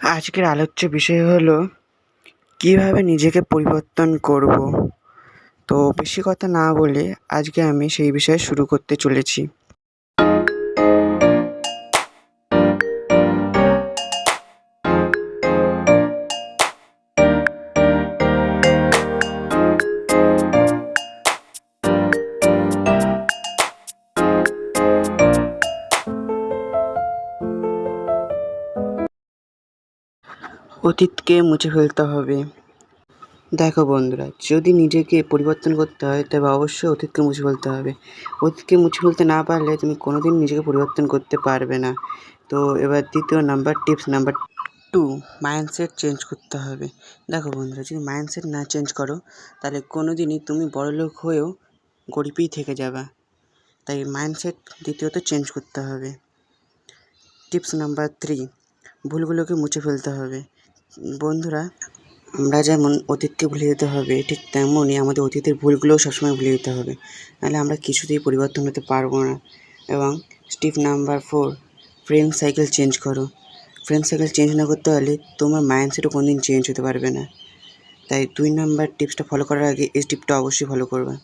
আজকের আলোচ্য বিষয় হলো, কীভাবে নিজেকে পরিবর্তন করব? তো বেশি কথা না বলে আজকে আমি সেই বিষয়ে শুরু করতে চলেছি। অতীতকে মুছে ফেলতে হবে। দেখো বন্ধুরা, যদি নিজেকে পরিবর্তন করতে হয়, তবে অবশ্যই অতীতকে মুছে ফেলতে হবে। অতীতকে মুছে ফেলতে না পারলে তুমি কোনো দিন নিজেকে পরিবর্তন করতে পারবে না। তো এবার দ্বিতীয় number tips, number two mindset change করতে হবে। দেখো বন্ধুরা, যদি মাইন্ডসেট না চেঞ্জ করো, তাহলে কোনো দিনই তুমি বড়লোক হয়েও গরিবই থেকে যাবা। তাই মাইন্ডসেট দ্বিতীয়ত চেঞ্জ করতে হবে। টিপস নাম্বার থ্রি, ভুলগুলোকে মুছে ফেলতে হবে। বন্ধুরা, আমরা যেমন অতীতকে ভুলে যেতে হবে, ঠিক তেমনই আমাদের অতীতের ভুলগুলোও সবসময় ভুলে যেতে হবে। নাহলে আমরা কিছুতেই পরিবর্তন হতে পারব না। এবং step number four friend cycle change করো। ফ্রেন্ড সাইকেল চেঞ্জ না করতে হলে তোমার মাইন্ডসেটও কোনো দিন চেঞ্জ হতে পারবে না। তাই দুই নাম্বার টিপসটা ফলো করার আগে এই টিপটা অবশ্যই ফলো করবে।